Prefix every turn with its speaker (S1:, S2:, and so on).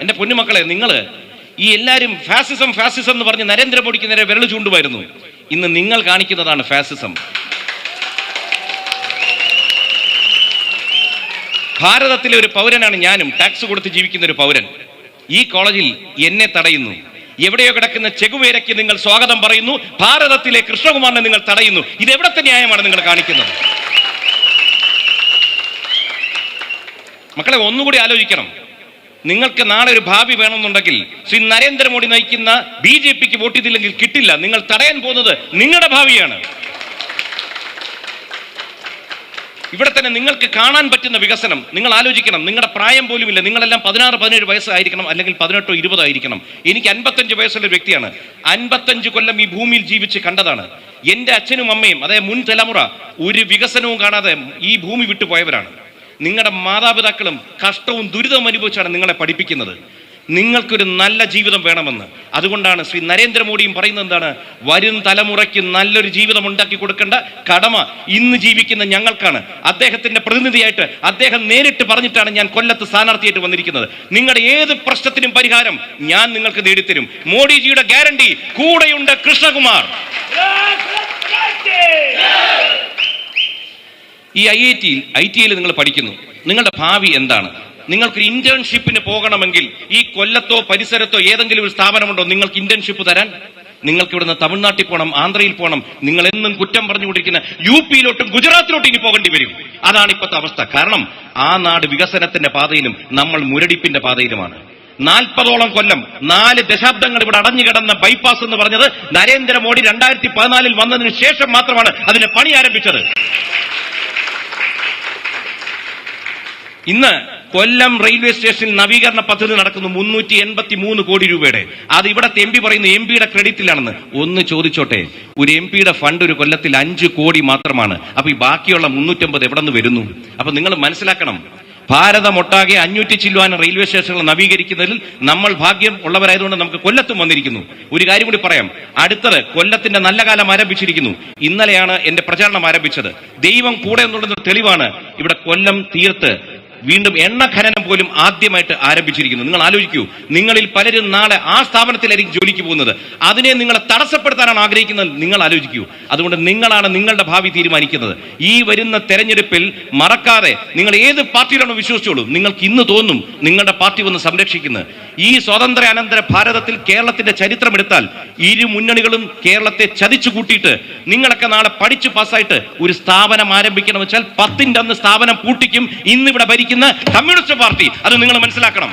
S1: എന്റെ പൊന്നുമക്കളെ നിങ്ങൾ ഈ എല്ലാവരും ഫാസിസം ഫാസിസം എന്ന് പറഞ്ഞ് നരേന്ദ്രമോദിക്ക് നേരെ വിരൽ ചൂണ്ടുമായിരുന്നു. ഇന്ന് നിങ്ങൾ കാണിക്കുന്നതാണ് ഫാസിസം ഭാരതത്തിലെ ഒരു പൗരനാണ് ഞാനും. ടാക്സ് കൊടുത്ത് ജീവിക്കുന്ന ഒരു പൗരൻ. ഈ കോളേജിൽ എന്നെ തടയുന്നു. എവിടെയോ കിടക്കുന്ന ചെകുവേരയ്ക്ക് നിങ്ങൾ സ്വാഗതം പറയുന്നു. ഭാരതത്തിലെ കൃഷ്ണകുമാറിനെ നിങ്ങൾ തടയുന്നു. ഇത് എവിടത്തെ ന്യായമാണ് നിങ്ങൾ കാണിക്കുന്നത്? മക്കളെ ഒന്നുകൂടി ആലോചിക്കണം. നിങ്ങൾക്ക് നാളെ ഒരു ഭാവി വേണമെന്നുണ്ടെങ്കിൽ ശ്രീ നരേന്ദ്രമോദി നയിക്കുന്ന ബി ജെ പിക്ക് വോട്ട് ചെയ്തില്ലെങ്കിൽ കിട്ടില്ല. നിങ്ങൾ തടയാൻ പോകുന്നത് നിങ്ങളുടെ ഭാവിയാണ്. ഇവിടെ തന്നെ നിങ്ങൾക്ക് കാണാൻ പറ്റുന്ന വികസനം നിങ്ങൾ ആലോചിക്കണം. നിങ്ങളുടെ പ്രായം പോലും ഇല്ല നിങ്ങളെല്ലാം പതിനാറ് പതിനേഴ് വയസ്സായിരിക്കണം അല്ലെങ്കിൽ പതിനെട്ടോ ഇരുപതായിരിക്കണം. എനിക്ക് അൻപത്തഞ്ച് വയസ്സുള്ള ഒരു വ്യക്തിയാണ്. അൻപത്തഞ്ച് കൊല്ലം ഈ ഭൂമിയിൽ ജീവിച്ച് കണ്ടതാണ്. എന്റെ അച്ഛനും അമ്മയും അതായത് മുൻ തലമുറ ഒരു വികസനവും കാണാതെ ഈ ഭൂമി വിട്ടു പോയവരാണ് നിങ്ങളുടെ മാതാപിതാക്കളും കഷ്ടവും ദുരിതവും അനുഭവിച്ചാണ് നിങ്ങളെ പഠിപ്പിക്കുന്നത്. നിങ്ങൾക്കൊരു നല്ല ജീവിതം വേണമെന്ന്. അതുകൊണ്ടാണ് ശ്രീ നരേന്ദ്രമോദിയും പറയുന്നത് എന്താണ്? വരും തലമുറയ്ക്ക് നല്ലൊരു ജീവിതം ഉണ്ടാക്കി കൊടുക്കേണ്ട കടമ ഇന്ന് ജീവിക്കുന്ന ഞങ്ങൾക്കാണ്. അദ്ദേഹത്തിന്റെ പ്രതിനിധിയായിട്ട് അദ്ദേഹം നേരിട്ട് പറഞ്ഞിട്ടാണ് ഞാൻ കൊല്ലത്ത് സ്ഥാനാർത്ഥിയായിട്ട് വന്നിരിക്കുന്നത്. നിങ്ങളുടെ ഏത് പ്രശ്നത്തിനും പരിഹാരം ഞാൻ നിങ്ങൾക്ക് നേടിത്തരും. മോഡിജിയുടെ ഗ്യാരണ്ടി കൂടെയുണ്ട് കൃഷ്ണകുമാർ. ഈ ഐ ഐ ടിയിൽ ഐ ടി ഐയിൽ നിങ്ങൾ പഠിക്കുന്നു. നിങ്ങളുടെ ഭാവി എന്താണ്? നിങ്ങൾക്കൊരു ഇന്റേൺഷിപ്പിന് പോകണമെങ്കിൽ ഈ കൊല്ലത്തോ പരിസരത്തോ ഏതെങ്കിലും ഒരു സ്ഥാപനമുണ്ടോ നിങ്ങൾക്ക് ഇന്റേൺഷിപ്പ് തരാൻ? നിങ്ങൾക്ക് ഇവിടുന്ന് തമിഴ്നാട്ടിൽ പോകണം ആന്ധ്രയിൽ പോകണം. നിങ്ങൾ എന്നും കുറ്റം പറഞ്ഞുകൊണ്ടിരിക്കുന്ന യു പിയിലോട്ടും ഗുജറാത്തിലോട്ടും ഇനി പോകേണ്ടി വരും. അതാണ് ഇപ്പോഴത്തെ അവസ്ഥ. കാരണം ആ നാട് വികസനത്തിന്റെ പാതയിലും നമ്മൾ മുരടിപ്പിന്റെ പാതയിലുമാണ്. നാൽപ്പതോളം കൊല്ലം നാല് ദശാബ്ദങ്ങൾ ഇവിടെ അടഞ്ഞു കിടന്ന ബൈപ്പാസ് എന്ന് പറഞ്ഞത് നരേന്ദ്രമോദി രണ്ടായിരത്തി പതിനാലിൽ വന്നതിന് ശേഷം മാത്രമാണ് അതിന്റെ പണി ആരംഭിച്ചത്. ഇന്ന് കൊല്ലം റെയിൽവേ സ്റ്റേഷനിൽ നവീകരണ പദ്ധതി നടക്കുന്നു മുന്നൂറ്റി എൺപത്തി മൂന്ന് കോടി രൂപയുടെ. അത് ഇവിടത്തെ എം പി പറയുന്നു എം പിയുടെ ക്രെഡിറ്റിലാണെന്ന്. ഒന്ന് ചോദിച്ചോട്ടെ ഒരു എം പിയുടെ ഫണ്ട് ഒരു കൊല്ലത്തിൽ അഞ്ച് കോടി മാത്രമാണ്. അപ്പൊ ഈ ബാക്കിയുള്ള മുന്നൂറ്റമ്പത് എവിടെ നിന്ന് വരുന്നു? അപ്പൊ നിങ്ങൾ മനസ്സിലാക്കണം ഭാരതമൊട്ടാകെ അഞ്ഞൂറ്റി ചില്ലുവാൻ റെയിൽവേ സ്റ്റേഷനുകൾ നവീകരിക്കുന്നതിൽ നമ്മൾ ഭാഗ്യം ഉള്ളവരായതുകൊണ്ട് നമുക്ക് കൊല്ലത്തും വന്നിരിക്കുന്നു. ഒരു കാര്യം കൂടി പറയാം അടുത്തത് കൊല്ലത്തിന്റെ നല്ല കാലം ആരംഭിച്ചിരിക്കുന്നു. ഇന്നലെയാണ് എന്റെ പ്രചാരണം ആരംഭിച്ചത്. ദൈവം കൂടെ എന്നുള്ളത് തെളിവാണ്. ഇവിടെ കൊല്ലം തീർത്ത് വീണ്ടും എണ്ണ ഖനനം പോലും ആദ്യമായിട്ട് ആരംഭിച്ചിരിക്കുന്നു. നിങ്ങൾ ആലോചിക്കൂ നിങ്ങളിൽ പലരും നാളെ ആ സ്ഥാപനത്തിലായിരിക്കും ജോലിക്ക് പോകുന്നത്. അതിനെ നിങ്ങളെ തടസ്സപ്പെടുത്താനാണ് ആഗ്രഹിക്കുന്നത്. നിങ്ങൾ ആലോചിക്കൂ അതുകൊണ്ട് നിങ്ങളാണ് നിങ്ങളുടെ ഭാവി തീരുമാനിക്കുന്നത്. ഈ വരുന്ന തെരഞ്ഞെടുപ്പിൽ മറക്കാതെ നിങ്ങൾ ഏത് പാർട്ടിയിലാണോ വിശ്വസിച്ചോളൂ. നിങ്ങൾക്ക് ഇന്ന് തോന്നും നിങ്ങളുടെ പാർട്ടി വന്ന് സംരക്ഷിക്കുന്നത് ഈ സ്വാതന്ത്ര്യ അനന്തര ഭാരതത്തിൽ കേരളത്തിന്റെ ചരിത്രം എടുത്താൽ ഇരു മുന്നണികളും കേരളത്തെ ചതിച്ചു കൂട്ടിയിട്ട് നിങ്ങളൊക്കെ നാളെ പഠിച്ചു പാസ്സായിട്ട് ഒരു സ്ഥാപനം ആരംഭിക്കണം വെച്ചാൽ പത്തിന്റെ അന്ന് സ്ഥാപനം പൂട്ടിക്കും. ഇന്ന് ഇവിടെ ഭരിക്കുന്ന കമ്മ്യൂണിസ്റ്റ് പാർട്ടി അത് നിങ്ങൾ മനസ്സിലാക്കണം.